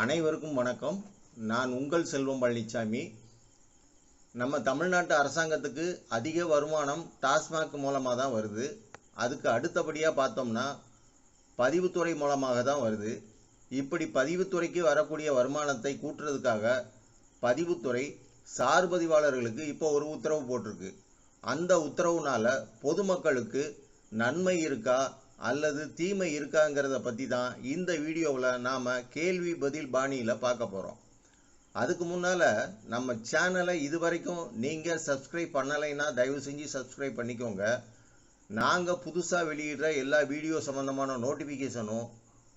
அனைவருக்கும் வணக்கம். நான் உங்கள் செல்வம் பழனிசாமி நம்ம தமிழ்நாட்டு அரசாங்கத்துக்கு அதிக வருமானம் டாஸ்மாக் மூலமாக தான் வருது. அதுக்கு அடுத்தபடியாக பார்த்தோம்னா பதிவுத்துறை மூலமாக தான் வருது. இப்படி பதிவுத்துறைக்கு வரக்கூடிய வருமானத்தை கூட்டுறதுக்காக பதிவுத்துறை சார் பதிவாளர்களுக்கு இப்போ ஒரு உத்தரவு போட்டிருக்கு. அந்த உத்தரவுனால பொதுமக்களுக்கு நன்மை இருக்கா? அல்லது தீமை இருக்காங்கிறத பற்றி தான் இந்த வீடியோவில் நாம் கேள்வி பதில் பாணியில் பார்க்க போகிறோம் அதுக்கு முன்னால் நம்ம சேனலை இது வரைக்கும் நீங்கள் சப்ஸ்கிரைப் பண்ணலைன்னா தயவு செஞ்சு சப்ஸ்கிரைப் பண்ணிக்கோங்க. நாங்கள் புதுசாக வெளியிடுற எல்லா வீடியோ சம்மந்தமான நோட்டிஃபிகேஷனும்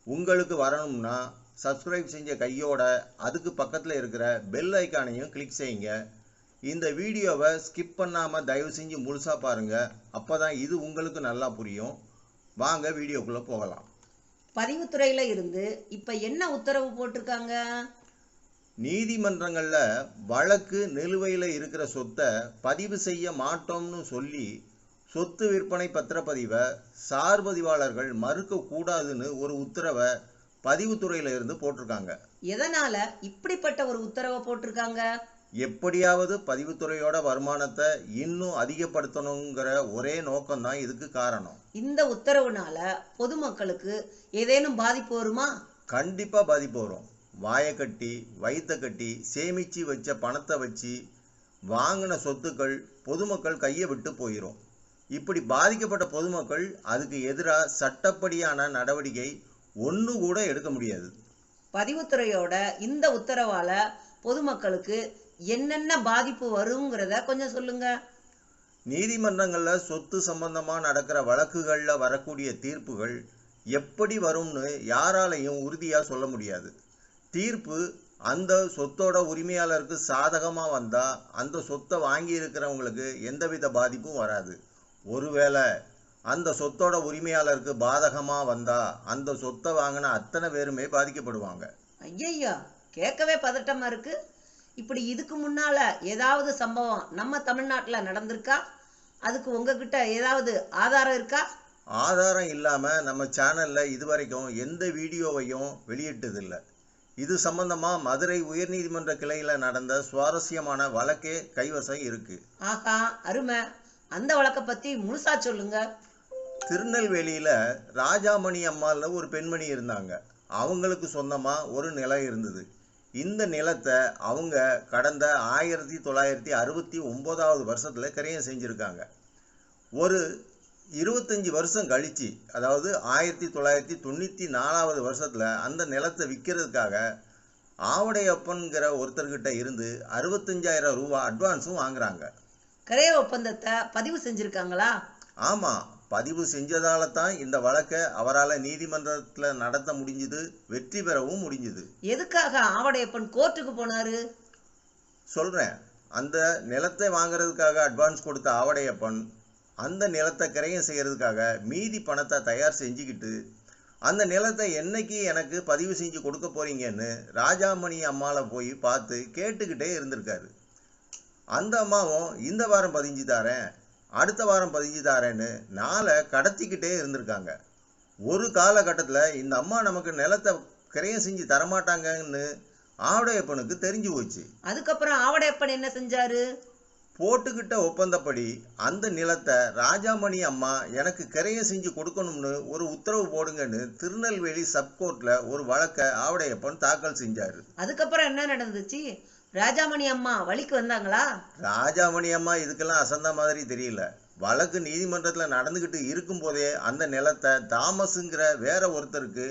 உங்களுக்கு வரணும்னா சப்ஸ்கிரைப் செஞ்ச கையோட அதுக்கு பக்கத்தில் இருக்கிற பெல் ஐக்கானையும் கிளிக் செய்யுங்க. இந்த வீடியோவை ஸ்கிப் பண்ணாமல் தயவு செஞ்சு முழுசாக பாருங்கள் அப்போ தான் இது உங்களுக்கு நல்லா புரியும். வாங்க வீடியோக்குள்ளே போகலாம். பதிவுத்துறையில இருந்து இப்ப என்ன உத்தரவு போட்டிருக்காங்க? நீதிமன்றங்களில் வழக்கு நிலுவையில் இருக்கிற சொத்தை பதிவு செய்ய மாட்டோம்னு சொல்லி சொத்து விற்பனை பத்திரப்பதிவை சார் பதிவாளர்கள் மறுக்க கூடாதுன்னு ஒரு உத்தரவை பதிவுத்துறையில இருந்து போட்டிருக்காங்க. எதனால இப்படிப்பட்ட ஒரு உத்தரவை போட்டிருக்காங்க? எப்படியாவது பதிவுத்துறையோட வருமானத்தை இன்னும் அதிகப்படுத்தணுங்கிற ஒரே நோக்கம்தான் இதுக்கு காரணம். இந்த உத்தரவுனால பொதுமக்களுக்கு ஏதேனும் பாதிப்பு வருமா? கண்டிப்பாக பாதிப்பு வரும். வாயை கட்டி வயிற்ற கட்டி சேமித்து வச்ச பணத்தை வச்சு வாங்கின சொத்துக்கள் பொதுமக்கள் கையை விட்டு போயிடும் இப்படி பாதிக்கப்பட்ட பொதுமக்கள் அதுக்கு எதிராக சட்டப்படியான நடவடிக்கை ஒன்று கூட எடுக்க முடியாது. பதிவுத்துறையோட இந்த உத்தரவால பொதுமக்களுக்கு என்னென்ன பாதிப்பு வருங்கிறத கொஞ்சம் சொல்லுங்க. நீதிமன்றங்களில் சொத்து சம்பந்தமாக நடக்கிற வழக்குகளில் வரக்கூடிய தீர்ப்புகள் எப்படி வரும்னு யாராலையும் உறுதியாக சொல்ல முடியாது. தீர்ப்பு அந்த சொத்தோட உரிமையாளருக்கு சாதகமாக வந்தால் அந்த சொத்தை வாங்கி இருக்கிறவங்களுக்கு எந்தவித பாதிப்பும் வராது. ஒருவேளை அந்த சொத்தோட உரிமையாளருக்கு பாதகமாக வந்தால் அந்த சொத்தை வாங்கின அத்தனை பேருமே பாதிக்கப்படுவாங்க. ஐயையா கேட்கவே பதட்டமா இருக்கு. இப்படி இதுக்கு முன்னால ஏதாவது சம்பவம் நம்ம தமிழ்நாட்டுல நடந்திருக்கா? அதுக்கு உங்ககிட்ட ஏதாவது ஆதாரம் இருக்கா? ஆதாரம் இல்லாமல் நம்ம சேனலில் இதுவரைக்கும் எந்த வீடியோவையும் வெளியிட்டதில்லை. இது சம்பந்தமாக மதுரை உயர்நீதிமன்ற கிளையில் நடந்த சுவாரஸ்யமான வழக்கே கைவசம் இருக்கு. ஆஹா அருமை. அந்த வழக்க பத்தி முழுசா சொல்லுங்க. திருநெல்வேலியில் ராஜாமணி அம்மாள்னு ஒரு பெண்மணி இருந்தாங்க. அவங்களுக்கு சொந்தமாக ஒரு நிலம் இருந்தது. இந்த நிலத்தை அவங்க கடந்த ஆயிரத்தி தொள்ளாயிரத்தி அறுபத்தி ஒம்போதாவது வருஷத்தில் கிரயம் செஞ்சுருக்காங்க. ஒரு இருபத்தஞ்சி வருஷம் கழிச்சு அதாவது ஆயிரத்தி தொள்ளாயிரத்தி தொண்ணூற்றி நாலாவது வருஷத்தில் அந்த நிலத்தை விற்கிறதுக்காக ஆவடையப்பன்கிற ஒருத்தர்கிட்ட இருந்து அறுபத்தஞ்சாயிரம் ரூபா அட்வான்ஸும் வாங்குறாங்க. கிரைய ஒப்பந்தத்தை பதிவு செஞ்சிருக்காங்களா? ஆமாம் பதிவு செஞ்சதால தான் இந்த வழக்கை அவரால் நீதிமன்றத்தில் நடத்த முடிஞ்சுது வெற்றி பெறவும் முடிஞ்சுது. எதுக்காக ஆவடையப்பன் கோர்ட்டுக்கு போனாரு? சொல்கிறேன் அந்த நிலத்தை வாங்குறதுக்காக அட்வான்ஸ் கொடுத்த ஆவடையப்பன் அந்த நிலத்தை கிரயம் செய்கிறதுக்காக மீதி பணத்தை தயார் செஞ்சுக்கிட்டு அந்த நிலத்தை என்னைக்கு எனக்கு பதிவு செஞ்சு கொடுக்க போறீங்கன்னு ராஜாமணி அம்மாவை போய் பார்த்து கேட்டுக்கிட்டே இருந்திருக்காரு. அந்த அம்மாவும் இந்த வாரம் பதிஞ்சு தாரேன். அடுத்த வாரம் பதிஞ்சு தாரேன்னு நாளை கடத்திக்கிட்டே இருந்திருக்காங்க. ஒரு காலகட்டத்தில் இந்த அம்மா நமக்கு நிலத்தை கிரயம் செஞ்சு தரமாட்டாங்கன்னு ஆவடையப்பனுக்கு தெரிஞ்சு போச்சு. அதுக்கப்புறம் ஆவடையப்பன் என்ன செஞ்சாரு? போட்டுக்கிட்ட ஒப்பந்தப்படி அந்த நிலத்தை ராஜாமணி அம்மா எனக்கு கிரையம் செஞ்சு கொடுக்கணும்னு ஒரு உத்தரவு போடுங்கன்னு திருநெல்வேலி சப்கோர்ட்ல ஒரு வழக்கை ஆவடையப்பன் தாக்கல் செஞ்சார். அதுக்கப்புறம் என்ன நடந்துச்சு? ராஜாமணி அம்மா வழிக்கு வந்தாங்களா? ராஜாமணி அம்மா இதுக்கெல்லாம் அசந்த மாதிரி தெரியல. வழக்கு நீதிமன்றத்தில் நடந்துக்கிட்டு இருக்கும்போதே அந்த நிலத்தை தாமஸுங்கிற வேற ஒருத்தருக்கு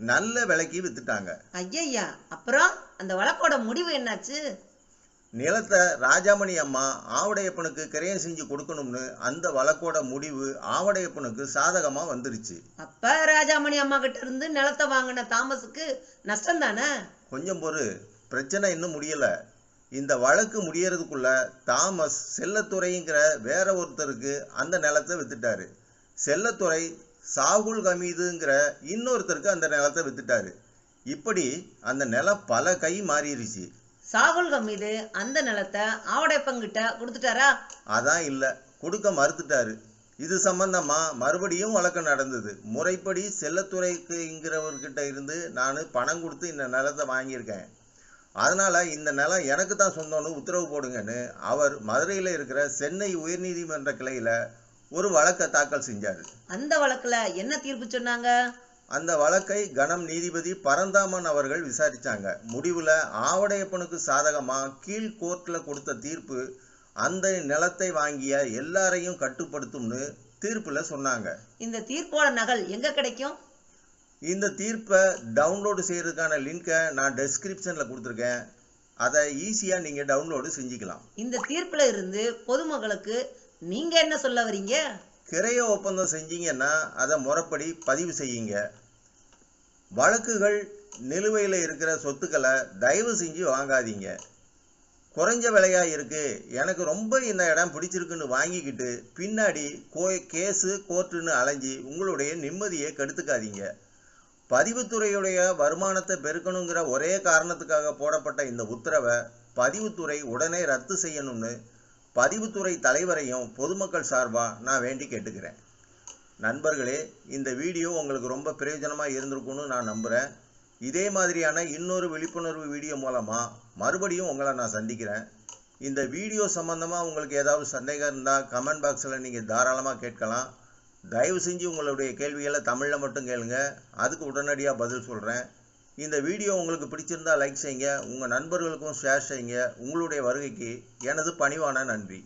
நல்ல விலைக்கு வித்துட்டாங்க. ஐயய்யா அப்புறம் அந்த வழக்கோட முடிவு என்னாச்சு? நிலத்தை ராஜாமணி அம்மா ஆவடையப்பனுக்கு கிரயம் செஞ்சு கொடுக்கணும்னு அந்த வழக்கோட முடிவு ஆவடையப்பனுக்கு சாதகமாக வந்துருச்சு. அப்ப ராஜாமணி அம்மா கிட்ட இருந்து நிலத்தை வாங்கின தாமஸுக்கு நஷ்டம் தானே கொஞ்சம் பொறு. பிரச்சனை இன்னும் முடியல. இந்த வழக்கு முடியறதுக்குள்ள தாமஸ் செல்லத்துறைங்கிற வேற ஒருத்தருக்கு அந்த நிலத்தை வித்துட்டாரு. செல்லத்துறை சாகுல் ஹமீதுங்கிற இன்னொருத்தருக்கு அந்த நிலத்தை வித்துட்டாரு. இப்படி அந்த நிலம் பல கை மாறிடுச்சு. சாகுல் ஹமீது அந்த நிலத்தை ஆவடையப்பங்கிட்ட கொடுத்துட்டாரா? அதான் இல்லை கொடுக்க மறுத்துட்டாரு. இது சம்பந்தமா மறுபடியும் வழக்கு நடந்தது. முறைப்படி செல்லத்துறைக்குங்கிறவர்கிட்ட இருந்து நான் பணம் கொடுத்து இந்த நிலத்தை வாங்கியிருக்கேன். அதனால இந்த நிலம் எனக்கு தான் சொந்தம்னு உத்தரவு போடுங்கன்னு அவர் மதுரையில் இருக்கிற சென்னை உயர்நீதிமன்ற கிளையில ஒரு வழக்கை தாக்கல் செஞ்சார். அந்த வழக்குல என்ன தீர்ப்பு சொன்னாங்க? அந்த வழக்கை கணம் நீதிபதி பரந்தாமன் அவர்கள் விசாரிச்சாங்க. முடிவுல ஆவடையப்பனுக்கு சாதகமா கீழ் கோர்ட்ல கொடுத்த தீர்ப்பு அந்த நிலத்தை வாங்கிய எல்லாரையும் கட்டுப்படுத்தும்னு தீர்ப்புல சொன்னாங்க. இந்த தீர்ப்போட நகல் எங்க கிடைக்கும்? இந்த தீர்ப்பை டவுன்லோடு செய்யறதுக்கான லிங்கை நான் டெஸ்கிரிப்ஷனில் கொடுத்துருக்கேன். அதை ஈஸியாக நீங்கள் டவுன்லோடு செஞ்சுக்கலாம். இந்த தீர்ப்புல இருந்து பொதுமக்களுக்கு நீங்க என்ன சொல்ல வரீங்க கிரைய ஒப்பந்தம் செஞ்சீங்கன்னா அதை முறைப்படி பதிவு செய்யுங்க. வழக்குகள் நிலுவையில் இருக்கிற சொத்துக்களை தயவு செஞ்சு வாங்காதீங்க. குறைஞ்ச விலையா இருக்கு. எனக்கு ரொம்ப இந்த இடம் பிடிச்சிருக்குன்னு வாங்கிக்கிட்டு பின்னாடி கோ கேஸு கோர்ட்டுன்னு அலைஞ்சி உங்களுடைய நிம்மதியை கெடுத்துக்காதீங்க. பதிவுத்துறையுடைய வருமானத்தை பெருக்கணுங்கிற ஒரே காரணத்துக்காக போடப்பட்ட இந்த உத்தரவை பதிவுத்துறை உடனே ரத்து செய்யணும்னு பதிவுத்துறை தலைவரையும் பொதுமக்கள் சார்பாக நான் வேண்டி கேட்டுக்கிறேன். நண்பர்களே இந்த வீடியோ உங்களுக்கு ரொம்ப பிரயோஜனமாக இருந்திருக்கும்னு நான் நம்புகிறேன் இதே மாதிரியான இன்னொரு விழிப்புணர்வு வீடியோ மூலமாக மறுபடியும் உங்களை நான் சந்திக்கிறேன். இந்த வீடியோ சம்மந்தமாக உங்களுக்கு ஏதாவது சந்தேகம் இருந்தால் கமெண்ட் பாக்ஸில் நீங்கள் தாராளமாக கேட்கலாம். தயவு செஞ்சு உங்களுடைய கேள்விகளை தமிழில் மட்டும் கேளுங்க. அதுக்கு உடனடியாக பதில் சொல்கிறேன் இந்த வீடியோ உங்களுக்கு பிடிச்சிருந்தா லைக் செய்யுங்க. உங்கள் நண்பர்களுக்கும் ஷேர் செய்யுங்க. உங்களுடைய வருகைக்கு எனது பணிவான நன்றி.